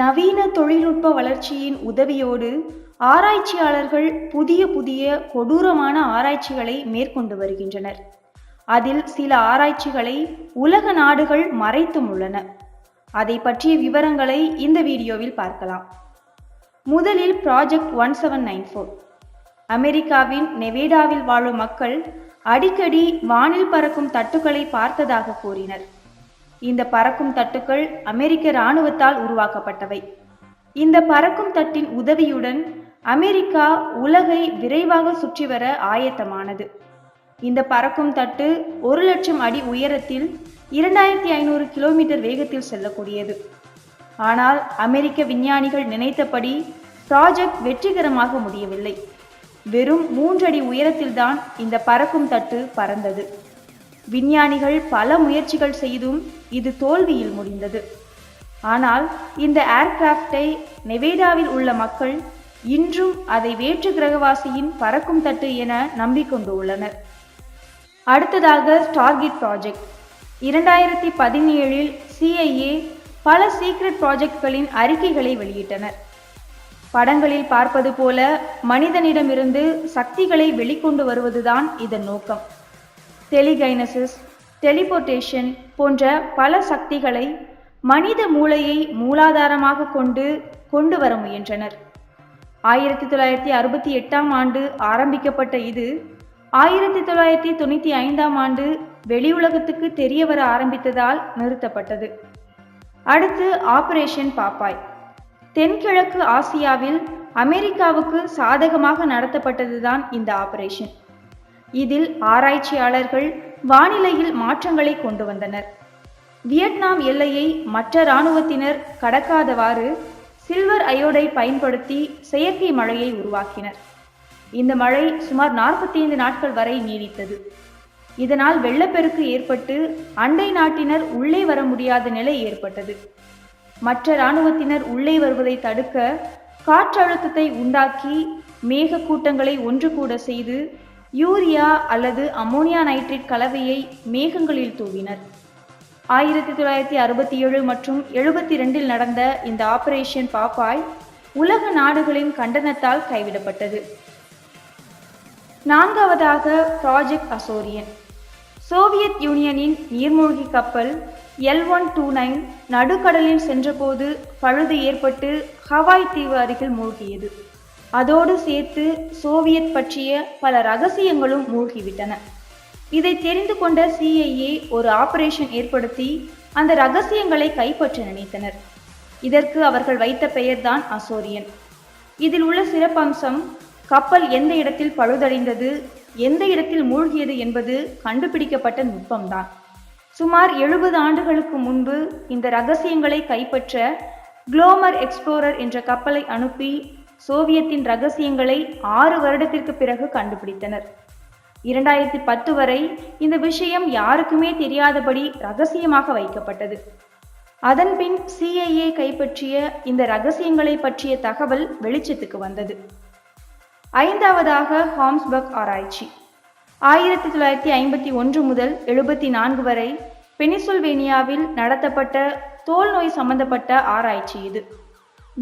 நவீன தொழில்நுட்ப வளர்ச்சியின் உதவியோடு ஆராய்ச்சியாளர்கள் புதிய புதிய கொடூரமான ஆராய்ச்சிகளை மேற்கொண்டு வருகின்றனர். அதில் சில ஆராய்ச்சிகளை உலக நாடுகள் மறைத்தும் உள்ளன. அதை பற்றிய விவரங்களை இந்த வீடியோவில் பார்க்கலாம். முதலில் project one seven nine four அமெரிக்காவின் நெவேடாவில் வாழும் மக்கள் அடிக்கடி வானில் பறக்கும் தட்டுக்களை பார்த்ததாக கூறினர். இந்த பறக்கும் தட்டுக்கள் அமெரிக்க இராணுவத்தால் உருவாக்கப்பட்டவை. இந்த பறக்கும் தட்டின் உதவியுடன் அமெரிக்கா உலகை விரைவாக சுற்றி வர ஆயத்தமானது. இந்த பறக்கும் தட்டு ஒரு லட்சம் அடி உயரத்தில் இரண்டாயிரத்தி ஐநூறு கிலோமீட்டர் வேகத்தில் செல்லக்கூடியது. ஆனால் அமெரிக்க விஞ்ஞானிகள் நினைத்தபடி ப்ராஜெக்ட் வெற்றிகரமாக முடியவில்லை. வெறும் மூன்றடி உயரத்தில்தான் இந்த பறக்கும் தட்டு பறந்தது. விஞ்ஞானிகள் பல முயற்சிகள் செய்தும் இது தோல்வியில் முடிந்தது. ஆனால் இந்த ஏர்கிராஃப்டை நெவேடாவில் உள்ள மக்கள் இன்றும் அதை வேற்று கிரகவாசியின் பறக்கும் தட்டு என நம்பிக்கொண்டு உள்ளனர் அடுத்ததாக ஸ்டார்கிட் ப்ராஜெக்ட் இரண்டாயிரத்தி பதினேழில் சிஐஏ பல சீக்ரெட் ப்ராஜெக்ட்களின் அறிக்கைகளை வெளியிட்டனர். படங்களில் பார்ப்பது போல மனிதனிடமிருந்து சக்திகளை வெளிக்கொண்டு வருவதுதான் இதன் நோக்கம். டெலிகைனசிஸ் டெலிபோர்டேஷன் போன்ற பல சக்திகளை மனித மூளையை மூலாதாரமாக கொண்டு கொண்டு வர முயன்றனர். ஆயிரத்தி தொள்ளாயிரத்தி அறுபத்தி எட்டாம் ஆண்டு ஆரம்பிக்கப்பட்ட இது ஆயிரத்தி தொள்ளாயிரத்தி தொண்ணூற்றி ஐந்தாம் ஆண்டு வெளியுலகத்துக்கு தெரிய வர ஆரம்பித்ததால் நிறுத்தப்பட்டது. அடுத்து ஆபரேஷன் பாப்பாய். தென்கிழக்கு ஆசியாவில் அமெரிக்காவுக்கு சாதகமாக நடத்தப்பட்டதுதான் இந்த ஆபரேஷன். இதில் ஆராய்ச்சியாளர்கள் வானிலையில் மாற்றங்களை கொண்டு வந்தனர். வியட்நாம் எல்லையை மற்ற இராணுவத்தினர் கடக்காதவாறு சில்வர் அயோடை பயன்படுத்தி செயற்கை மழையை உருவாக்கினர். இந்த மழை சுமார் நாற்பத்தி ஐந்து நாட்கள் வரை நீடித்தது. இதனால் வெள்ளப்பெருக்கு ஏற்பட்டு அண்டை நாட்டினர் உள்ளே வர முடியாத நிலை ஏற்பட்டது. மற்ற இராணுவத்தினர் உள்ளே வருவதை தடுக்க காற்றழுத்தத்தை உண்டாக்கி மேக கூட்டங்களை ஒன்று கூட செய்து யூரியா அல்லது அமோனியா நைட்ரேட் கலவையை மேகங்களில் தூவினர். ஆயிரத்தி தொள்ளாயிரத்தி அறுபத்தி ஏழு மற்றும் எழுபத்தி ரெண்டில் நடந்த இந்த ஆபரேஷன் பாப்பாய் உலக நாடுகளின் கண்டனத்தால் கைவிடப்பட்டது. நான்காவதாக ப்ராஜெக்ட் அசோரியன். சோவியத் யூனியனின் நீர்மூழ்கி கப்பல் எல் ஒன் டூ நைன் நடுக்கடலில் சென்றபோது பழுது ஏற்பட்டு ஹவாய் தீவு அருகில் மூழ்கியது. அதோடு சேர்த்து சோவியத் பற்றிய பல ரகசியங்களும் மூழ்கிவிட்டன. இதை தெரிந்து கொண்ட சிஐஏ ஒரு ஆபரேஷன் ஏற்படுத்தி அந்த ரகசியங்களை கைப்பற்ற நினைத்தனர். இதற்கு அவர்கள் வைத்த பெயர்தான் அசோரியன். இதில் உள்ள சிறப்பம்சம் கப்பல் எந்த இடத்தில் பழுதடைந்தது எந்த இடத்தில் மூழ்கியது என்பது கண்டுபிடிக்கப்பட்ட நுட்பம்தான். சுமார் எழுபது ஆண்டுகளுக்கு முன்பு இந்த ரகசியங்களை கைப்பற்ற குளோமர் எக்ஸ்ப்ளோரர் என்ற கப்பலை அனுப்பி சோவியத்தின் ரகசியங்களை ஆறு வருடத்திற்கு பிறகு கண்டுபிடித்தனர். இரண்டாயிரத்தி பத்து வரை இந்த விஷயம் யாருக்குமே தெரியாதபடி ரகசியமாக வைக்கப்பட்டது. அதன்பின் சிஐஏ கைப்பற்றிய இந்த ரகசியங்களை பற்றிய தகவல் வெளிச்சத்துக்கு வந்தது. ஐந்தாவதாக ஹாம்ஸ்பர்க் ஆராய்ச்சி. ஆயிரத்தி தொள்ளாயிரத்தி ஐம்பத்தி ஒன்று முதல் எழுபத்தி நான்கு வரை பெனிசுல்வேனியாவில் நடத்தப்பட்ட தோல் நோய் சம்பந்தப்பட்ட ஆராய்ச்சி இது.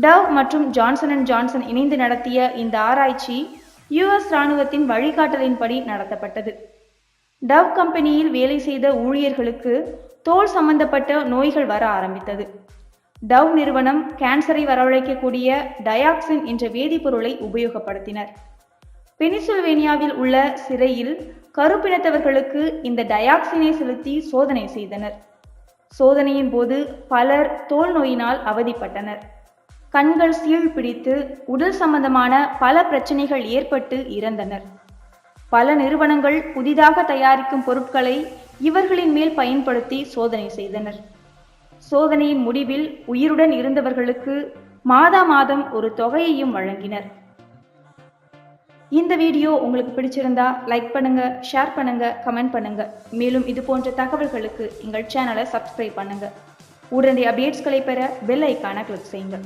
டவ் மற்றும் ஜான்சன் அண்ட் ஜான்சன் இணைந்து நடத்திய இந்த ஆராய்ச்சி யுஎஸ் இராணுவத்தின் வழிகாட்டலின்படி நடத்தப்பட்டது. டவ் கம்பெனியில் வேலை செய்த ஊழியர்களுக்கு தோல் சம்பந்தப்பட்ட நோய்கள் வர ஆரம்பித்தது. டவ் நிறுவனம் கேன்சரை வரவழைக்கக்கூடிய டயாக்சின் என்ற வேதிப்பொருளை உபயோகப்படுத்தினர். பெனிசுல்வேனியாவில் உள்ள சிறையில் கருப்பினத்தவர்களுக்கு இந்த டயாக்சினை செலுத்தி சோதனை செய்தனர். சோதனையின் போது பலர் தோல் நோயினால் அவதிப்பட்டனர். கண்கள் சீழ் பிடித்து உடல் சம்பந்தமான பல பிரச்சனைகள் ஏற்பட்டு இறந்தனர். பல நிறுவனங்கள் புதிதாக தயாரிக்கும் பொருட்களை இவர்களின் மேல் பயன்படுத்தி சோதனை செய்தனர். சோதனையின் முடிவில் உயிருடன் இருந்தவர்களுக்கு மாதா மாதம் ஒரு தொகையையும் வழங்கினர். இந்த வீடியோ உங்களுக்கு பிடிச்சிருந்தா லைக் பண்ணுங்க ஷேர் பண்ணுங்க கமெண்ட் பண்ணுங்க. மேலும் இது போன்ற தகவல்களுக்கு எங்கள் சேனலை சப்ஸ்கிரைப் பண்ணுங்க. உடனடி அப்டேட்ஸ்களை பெற பெல் ஐக்கான கிளிக் செய்யுங்க.